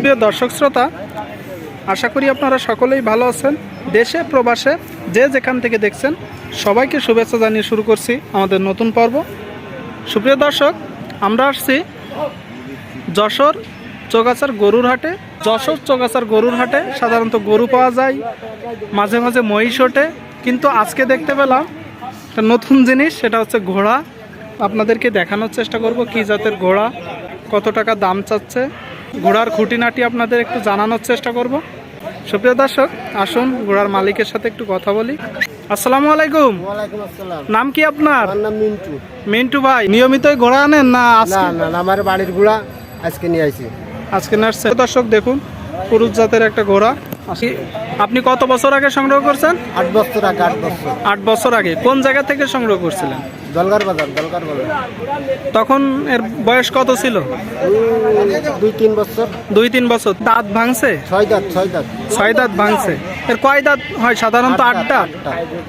প্রিয় দর্শক শ্রোতা, আশা করি আপনারা সকলেই ভালো আছেন। দেশে, প্রবাসে, যে যেখান থেকে দেখছেন, সবাইকে শুভেচ্ছা জানিয়ে শুরু করছি আমাদের নতুন পর্ব। সুপ্রিয় দর্শক, আমরা আসছি যশোর চোগাছার গরুর হাটে। যশোর চোগাছার গরুর হাটে সাধারণত গরু পাওয়া যায়, মাঝে মাঝে মহিষ ওঠে। কিন্তু আজকে দেখতে পেলাম একটা নতুন জিনিস সেটা হচ্ছে ঘোড়া। আপনাদেরকে দেখানোর চেষ্টা করব কি জাতের ঘোড়া কত টাকা দাম চাচ্ছে। ঘোড়ার খুঁটিনাটি আপনাদের একটু জানানোর চেষ্টা করব। সুপ্রিয় দর্শক আসুন ঘোড়ার মালিকের সাথে একটু কথা বলি। আসসালামু আলাইকুম। নাম কি আপনার? মিন্টু। মিন্টু ভাই নিয়মিতই ঘোড়া আনেন না আমার বাড়ির গুড়া আজকে নিয়ে আইছি আজকে নার্সে দর্শক দেখুন পুরুষ জাতের একটা ঘোড়া। আপনি কত বছর আগে সংগ্রহ করছেন? আট বছর আগে আট বছর। আট বছর আগে। কোন জায়গা থেকে সংগ্রহ করছিলেন? দলগার বাজার দলগার বাজার। তখন এর বয়স কত ছিল? দুই তিন বছর। দুই তিন বছর। দাঁত ভাঙছে? ছয় দাঁত ছয় দাঁত। ছয় দাঁত ভাঙছে। এর কয় দাঁত হয়? সাধারণত আট দাঁত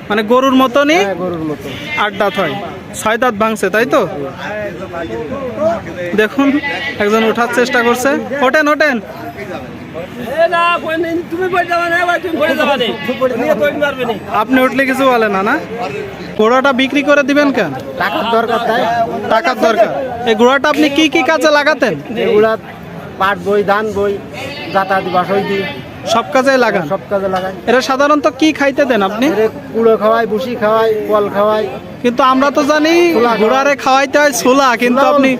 মানে গরুর মতনই? হ্যাঁ গরুর মতো আট দাঁত হয়। ছয় দাঁত ভাঙছে তাই তো? দেখুন একজন ওঠার চেষ্টা করছে। ওঠেন ওঠেন। আপনি উঠলে কিছু বলে না না? ঘোড়াটা বিক্রি করে দিবেন কেন? টাকার দরকার তাই। টাকার দরকার। এই ঘোড়াটা আপনি কি কি কাজে লাগাতেন? এগুলা পাট বই ধান বই যাতায়াত বাসই দিই সব কাজে লাগান? সব কাজে লাগাই। এটা সাধারণত কি খাইতে দেন আপনি? কুড়ো খাওয়াই ভুসি খাওয়াই কল খাওয়াই কিন্তু আমরা তো জানি ঘোড়ারে খাওয়াইতে হয় ছোলা কিন্তু আপনি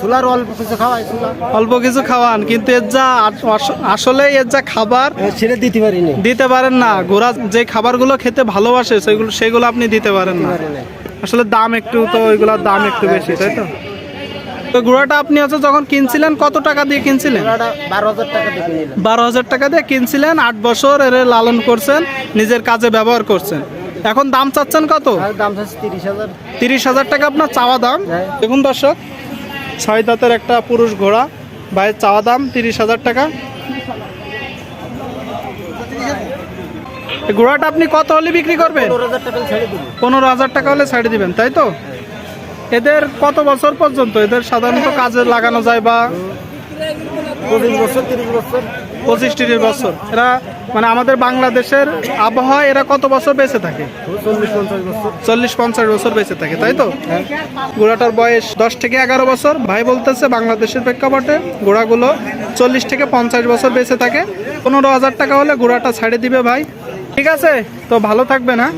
চুলার অল্প কিছু খাওয়াই চুলা। অল্প কিছু খাওয়ান কিন্তু এর যা আস- আসলে এর যা খাবার ছেড়ে দিতে পারিনি। দিতে পারেন না। ঘোড়া যে খাবারগুলো খেতে ভালোবাসে সেগুলো সেগুলো আপনি দিতে পারেন না। আসলে দাম একটু তো ওইগুলোর দাম একটু বেশি তাই তো? তো ঘোড়াটা আপনি হচ্ছে যখন কিনছিলেন কত টাকা দিয়ে কিনছিলেন? বারো হাজার টাকা দেখে নিলাম বারো হাজার টাকা দিয়ে কিনছিলেন আট বছর এর লালন করছেন নিজের কাজে ব্যবহার করছেন। এখন দাম চাচ্ছেন কত? দাম চাচ্ছে তিরিশ হাজার টাকা আপনার চাওয়া দাম। হ্যাঁ। দেখুন দর্শক ছয় দাঁতের একটা পুরুষ ঘোড়া ভাইয়ের চাওয়া দাম তিরিশ হাজার টাকা। এই ঘোড়াটা আপনি কত হলে বিক্রি করবেন? পনেরো হাজার টাকা পনেরো হাজার টাকা হলে ছাড়ে দিবেন তাই তো? এদের কত বছর পর্যন্ত? এদের সাধারণত কাজে লাগানো যায় বা পঁচিশ বছর তিরিশ বছর? পঁচিশ তিরিশ বছর। এরা মানে আমাদের বাংলাদেশের আবহাওয়া এরা কত বছর বেঁচে থাকে? চল্লিশ পঞ্চাশ বছর। বেঁচে থাকে তাই তো? ঘোড়াটার বয়স দশ থেকে এগারো বছর। ভাই বলতেছে বাংলাদেশের প্রেক্ষাপটে ঘোড়াগুলো চল্লিশ থেকে পঞ্চাশ বছর বেঁচে থাকে। পনেরো হাজার টাকা হলে ঘোড়াটা ছাড়ে দিবে ভাই। ঠিক আছে? তো ভালো থাকবে না?